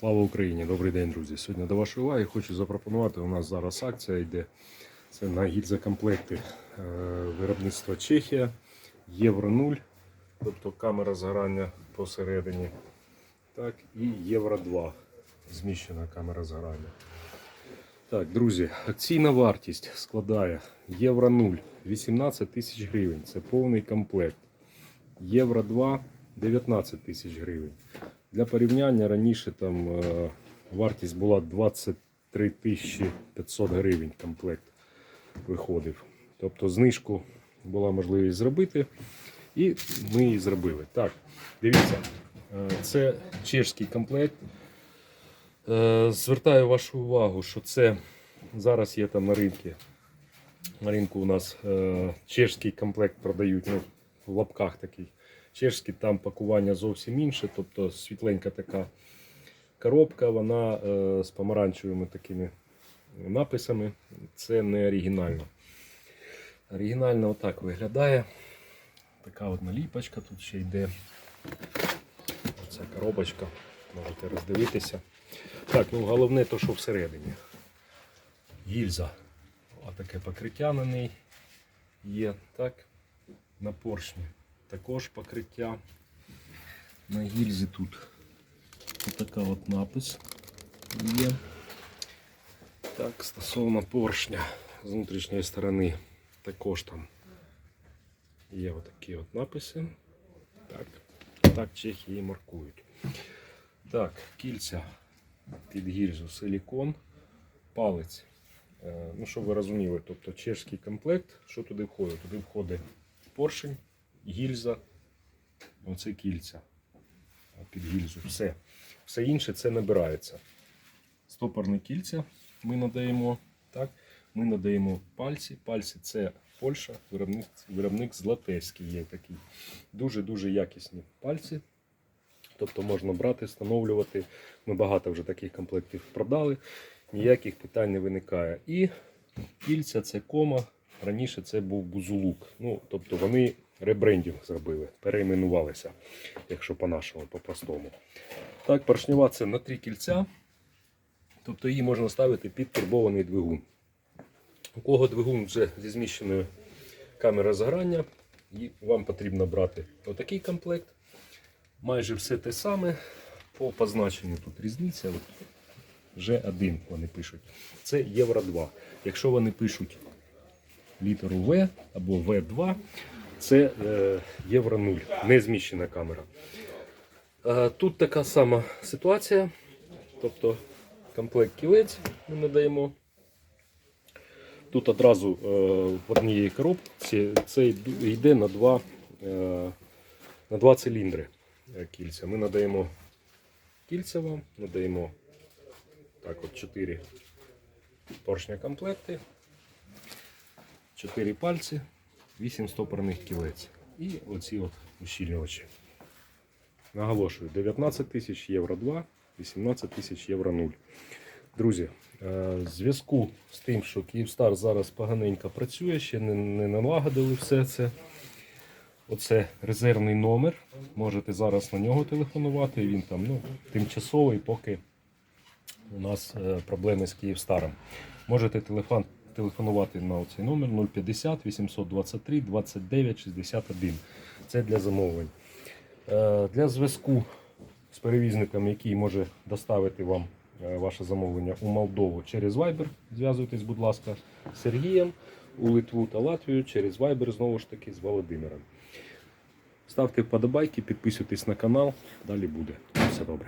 Слава Україні! Добрий день, друзі! Сьогодні до вашої уваги хочу запропонувати. У нас зараз акція йде. Це на гільзокомплекти е, виробництва Чехія, Євро 0, тобто камера згорання посередині. Так, і Євро 2, зміщена камера згорання. Так, друзі, акційна вартість складає Євро 0 18 тисяч гривень. Це повний комплект. Євро 2 19 тисяч гривень. Для порівняння раніше там е, вартість була 23 500 гривень комплект виходив. Тобто знижку була можливість зробити, і ми її зробили. Так, дивіться, е, це чешський комплект. Е, Звертаю вашу увагу, що це зараз є там на ринку. На ринку у нас чешський комплект продають ну, в лапках такий. Чешський там пакування зовсім інше, тобто світленька така коробка, вона е, з помаранчевими такими написами. Це не оригінально. Оригінально отак виглядає. Така от наліпочка тут ще йде. Оця коробочка. Можете роздивитися. Так, ну головне то, що всередині. Гільза. Отаке покриття на неї є. Так, на поршні також покриття. На гільзі тут така от напис є. Так, стосовно поршня з внутрішньої сторони також там є отакі от написи. Так, так чехи і маркують. Так, кільця під гільзу силікон, палець. Е, Ну, щоб ви розуміли, тобто чешський комплект, що туди входить? Туди входить поршень, гільза, оце кільця під гільзу. Все. Все інше це набирається. Стопорне кільця ми надаємо. Так? Ми надаємо пальці. Пальці це Польща, виробник, виробник Златевський є такий. Дуже-дуже якісні пальці. Тобто можна брати, встановлювати. Ми багато вже таких комплектів продали, ніяких питань не виникає. І кільця це кома. Раніше це був бузулук. Ну, тобто вони ребрендінг зробили, перейменувалися, якщо по-нашому, по-простому. Так, поршнева це на три кільця. Тобто її можна ставити під турбований двигун. У кого двигун вже зі зміщеною камерою згорання, і вам потрібно брати отакий комплект. Майже все те саме. По позначенню тут різниця. Вже один вони пишуть. Це Євро 2. Якщо вони пишуть літеру В або В2, це е, Євро 0, не зміщена камера. Е, тут така сама ситуація. Тобто комплект кілець ми надаємо. Тут одразу е, в однієї коробці це йде на два, на два циліндри кільця. Ми надаємо кільця вам, надаємо так от 4 поршня комплекти, 4 пальці, 8 стопорних кілець і оці от ущільнювачі. Наголошую, 19 тисяч євро 2, 18 тисяч євро 0. Друзі, е, в зв'язку з тим, що Київстар зараз поганенько працює, ще не, не налагодили все це. Оце резервний номер. Можете зараз на нього телефонувати. Він там ну, тимчасовий, поки у нас е, проблеми з Київстаром. Можете телефон, телефонувати на цей номер 050 823 29 61. Це для замовлень. Е, Для зв'язку з перевізником, який може доставити вам е, ваше замовлення у Молдову через Viber, зв'язуйтесь, будь ласка, з Сергієм, у Литву та Латвію через Viber, знову ж таки, з Володимиром. Ставте вподобайки, підписуйтесь на канал, далі буде. Все добре.